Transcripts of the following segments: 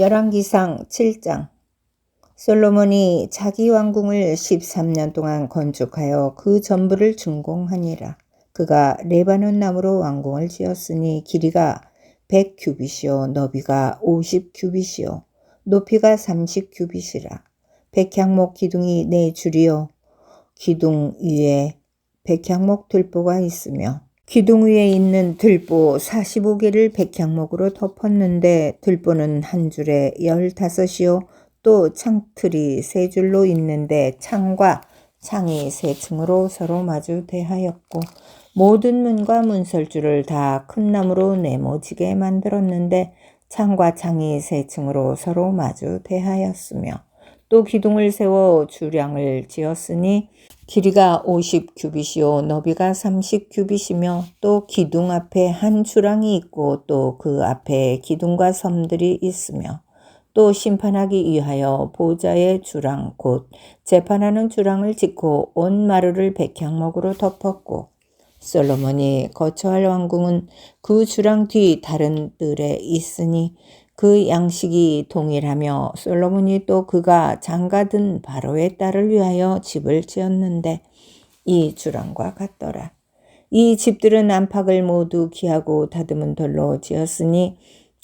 열왕기상 7장 솔로몬이 자기 왕궁을 13년 동안 건축하여 그 전부를 준공하니라. 그가 레바논 나무로 왕궁을 지었으니 길이가 100규빗이요 너비가 50규빗이요 높이가 30규빗이라. 백향목 기둥이 네 줄이요 기둥 위에 백향목 들보가 있으며 기둥 위에 있는 들보 45개를 백향목으로 덮었는데 들보는 한 줄에 15이요. 또 창틀이 세 줄로 있는데 창과 창이 세 층으로 서로 마주 대하였고 모든 문과 문설주를 다 큰 나무로 네모지게 만들었는데 창과 창이 세 층으로 서로 마주 대하였으며 또 기둥을 세워 주량을 지었으니 길이가 50 규빗이요 너비가 30 규빗이며 또 기둥 앞에 한 주랑이 있고 또 그 앞에 기둥과 섬들이 있으며 또 심판하기 위하여 보좌의 주랑 곧 재판하는 주랑을 짓고 온 마루를 백향목으로 덮었고 솔로몬이 거처할 왕궁은 그 주랑 뒤 다른 뜰에 있으니 그 양식이 동일하며 솔로몬이 또 그가 장가든 바로의 딸을 위하여 집을 지었는데 이 주랑과 같더라. 이 집들은 안팎을 모두 기하고 다듬은 돌로 지었으니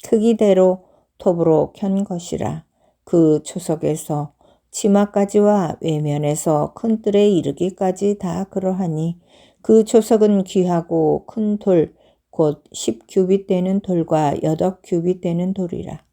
크기대로 톱으로 켠 것이라. 그 초석에서 치마까지와 외면에서 큰 뜰에 이르기까지 다 그러하니 그 초석은 귀하고 큰 돌, 곧 10규빗 되는 돌과 8규빗 되는 돌이라.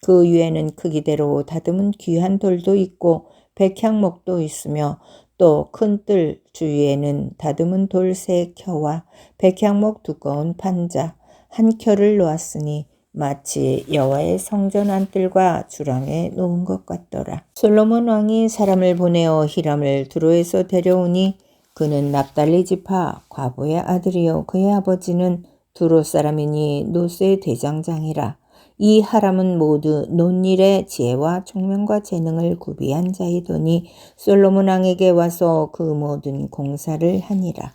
그 위에는 크기대로 다듬은 귀한 돌도 있고 백향목도 있으며 또 큰 뜰 주위에는 다듬은 돌 세 켜와 백향목 두꺼운 판자 한 켜를 놓았으니 마치 여호와의 성전 안뜰과 주랑에 놓은 것 같더라. 솔로몬 왕이 사람을 보내어 히람을 두로에서 데려오니 그는 납달리 지파 과부의 아들이요 그의 아버지는 두로 사람이니 노스의 대장장이라. 이 하람은 모두 논일의 지혜와 총명과 재능을 구비한 자이더니 솔로몬 왕에게 와서 그 모든 공사를 하니라.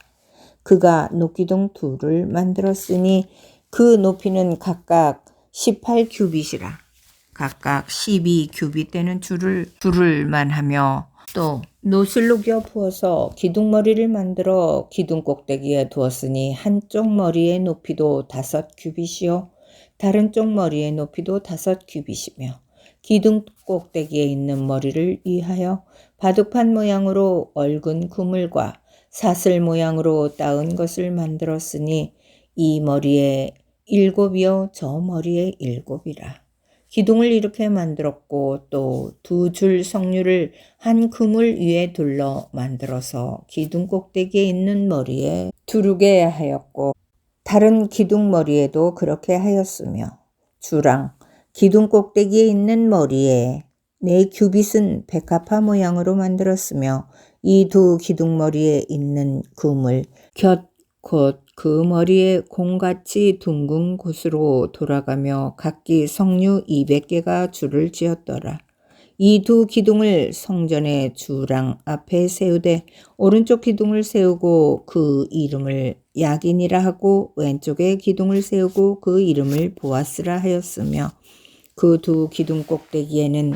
그가 녹기둥 둘을 만들었으니 그 높이는 각각 18규빗이라. 각각 12규빗 되는 줄을 줄을만 하며 또 노슬 녹여 부어서 기둥머리를 만들어 기둥 꼭대기에 두었으니 한쪽 머리의 높이도 다섯 규빗이요 다른 쪽 머리의 높이도 다섯 규빗이며 기둥 꼭대기에 있는 머리를 위하여 바둑판 모양으로 얼근 그물과 사슬 모양으로 따은 것을 만들었으니 이 머리에 일곱이요 저 머리에 일곱이라. 기둥을 이렇게 만들었고 또 두 줄 석류를 한 그물 위에 둘러 만들어서 기둥 꼭대기에 있는 머리에 두르게 하였고 다른 기둥 머리에도 그렇게 하였으며 주랑 기둥 꼭대기에 있는 머리에 네 규빗은 백합화 모양으로 만들었으며 이 두 기둥 머리에 있는 그물 곁 곧 그 머리에 공같이 둥근 곳으로 돌아가며 각기 석류 200개가 줄을 지었더라. 이 두 기둥을 성전의 주랑 앞에 세우되 오른쪽 기둥을 세우고 그 이름을 야긴이라 하고 왼쪽에 기둥을 세우고 그 이름을 보아스라 하였으며 그 두 기둥 꼭대기에는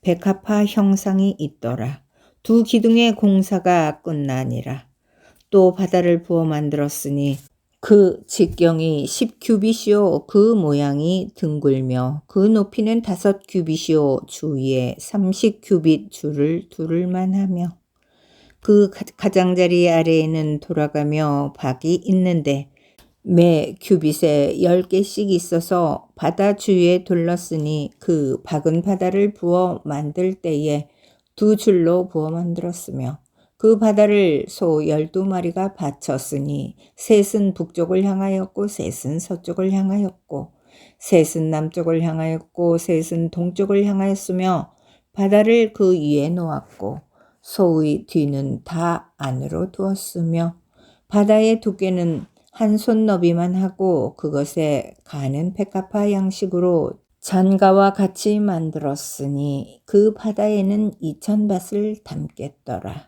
백합화 형상이 있더라. 두 기둥의 공사가 끝나니라. 또 바다를 부어 만들었으니 그 직경이 10규빗이요. 그 모양이 둥글며 그 높이는 다섯 규빗이요. 주위에 30규빗 줄을 두를 만하며 그 가장자리 아래에는 돌아가며 박이 있는데 매 규빗에 10개씩 있어서 바다 주위에 둘렀으니 그 박은 바다를 부어 만들 때에 두 줄로 부어 만들었으며 그 바다를 소 열두 마리가 바쳤으니 셋은 북쪽을 향하였고 셋은 서쪽을 향하였고 셋은 남쪽을 향하였고 셋은 동쪽을 향하였으며 바다를 그 위에 놓았고 소의 뒤는 다 안으로 두었으며 바다의 두께는 한 손 너비만 하고 그것에 가는 백합화 양식으로 잔가와 같이 만들었으니 그 바다에는 이천 밭을 담겠더라.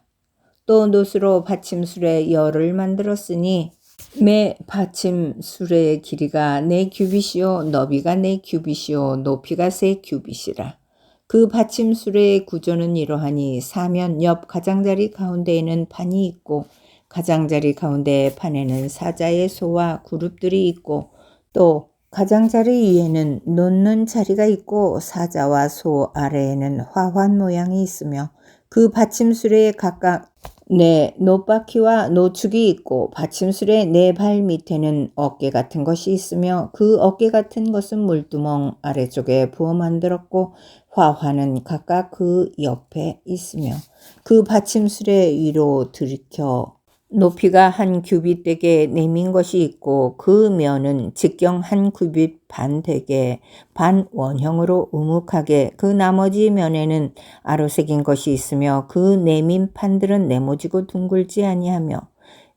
또 노스로 받침술에 열을 만들었으니 매 받침 수레의 길이가 네 규빗이요 너비가 네 규빗이요 높이가 세 규빗이라. 그 받침 수레의 구조는 이러하니 사면 옆 가장자리 가운데에는 판이 있고 가장자리 가운데 판에는 사자의 소와 그룹들이 있고 또 가장자리 위에는 놓는 자리가 있고 사자와 소 아래에는 화환 모양이 있으며 그 받침술에 각각 네 노바퀴와 노축이 있고 받침술의 네 발 밑에는 어깨 같은 것이 있으며 그 어깨 같은 것은 물두멍 아래쪽에 부어 만들었고 화환은 각각 그 옆에 있으며 그 받침술의 위로 들이켜 높이가 한 규빗 되게 내민 것이 있고 그 면은 직경 한 규빗 반 되게 반 원형으로 우묵하게 그 나머지 면에는 아로새긴 것이 있으며 그 내민 판들은 네모지고 둥글지 아니하며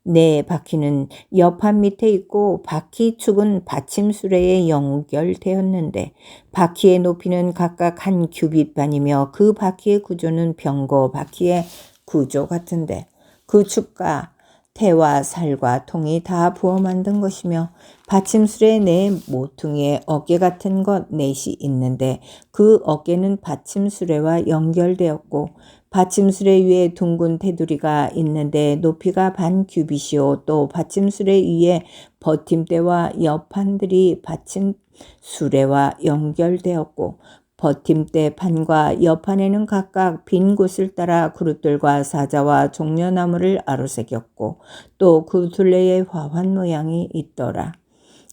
네 바퀴는 옆판 밑에 있고 바퀴 축은 받침수레에 연결되었는데 바퀴의 높이는 각각 한 규빗 반이며 그 바퀴의 구조는 병거 바퀴의 구조 같은데 그 축과 태와 살과 통이 다 부어 만든 것이며 받침술에 네 모퉁이에 어깨 같은 것 넷이 있는데 그 어깨는 받침수레와 연결되었고 받침수레 위에 둥근 테두리가 있는데 높이가 반 규빗이요. 또 받침수레 위에 버팀대와 옆판들이 받침 수레와 연결되었고 버팀대 판과 옆판에는 각각 빈 곳을 따라 그룹들과 사자와 종려나무를 아로새겼고 또 그 둘레에 화환 모양이 있더라.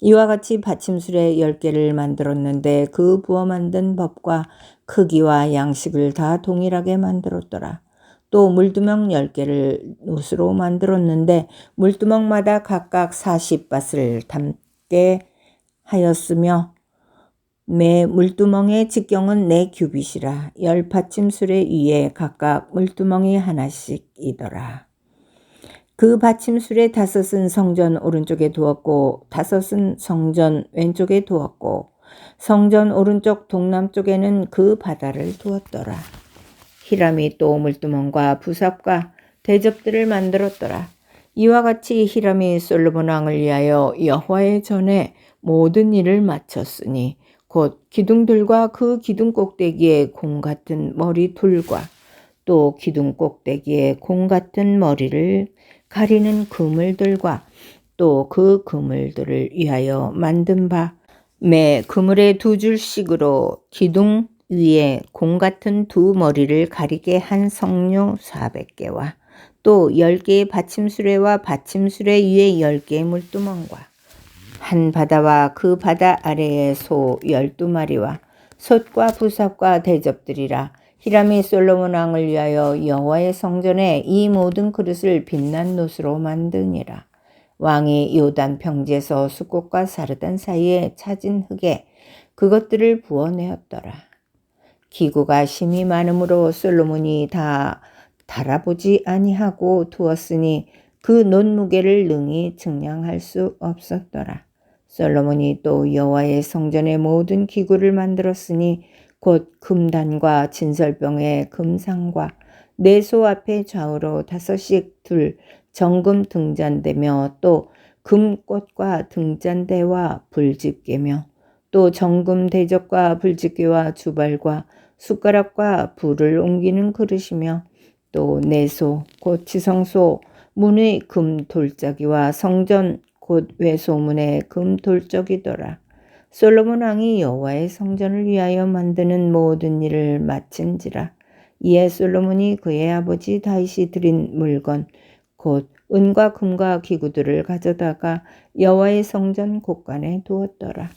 이와 같이 받침술에 열 개를 만들었는데 그 부어 만든 법과 크기와 양식을 다 동일하게 만들었더라. 또 물두멍 열 개를 노스로 만들었는데 물두멍마다 각각 40밭을 담게 하였으며 매 물두멍의 직경은 네 규빗이라 열 받침술의 위에 각각 물두멍이 하나씩이더라. 그 받침술의 다섯은 성전 오른쪽에 두었고 다섯은 성전 왼쪽에 두었고 성전 오른쪽 동남쪽에는 그 바다를 두었더라. 히람이 또 물두멍과 부삽과 대접들을 만들었더라. 이와 같이 히람이 솔로몬 왕을 위하여 여호와의 전에 모든 일을 마쳤으니 곧 기둥들과 그 기둥 꼭대기에 공 같은 머리 둘과 또 기둥 꼭대기에 공 같은 머리를 가리는 그물들과 또 그 그물들을 위하여 만든 바 매 그물의 두 줄씩으로 기둥 위에 공 같은 두 머리를 가리게 한 성료 400개와 또 10개의 받침수레와 받침수레 위에 10개의 물두멍과 한 바다와 그 바다 아래의 소 열두 마리와 솥과 부삽과 대접들이라 히람이 솔로몬 왕을 위하여 여호와의 성전에 이 모든 그릇을 빛난 노스로 만드니라. 왕이 요단 평지에서 수꽃과 사르단 사이에 찾은 흙에 그것들을 부어내었더라. 기구가 심이 많으므로 솔로몬이 다 달아보지 아니하고 두었으니 그 논무게를 능히 증량할 수 없었더라. 솔로몬이 또 여호와의 성전의 모든 기구를 만들었으니 곧 금단과 진설병의 금상과 내소 앞에 좌우로 다섯씩 둘 정금 등잔대며 또 금꽃과 등잔대와 불집게며 또 정금 대접과 불집게와 주발과 숟가락과 불을 옮기는 그릇이며 또 내소 곧 지성소 문의 금 돌짜기와 성전 곧 외소문의 금돌적이더라. 솔로몬 왕이 여호와의 성전을 위하여 만드는 모든 일을 마친지라. 이에 솔로몬이 그의 아버지 다윗이 드린 물건 곧 은과 금과 기구들을 가져다가 여호와의 성전 곳간에 두었더라.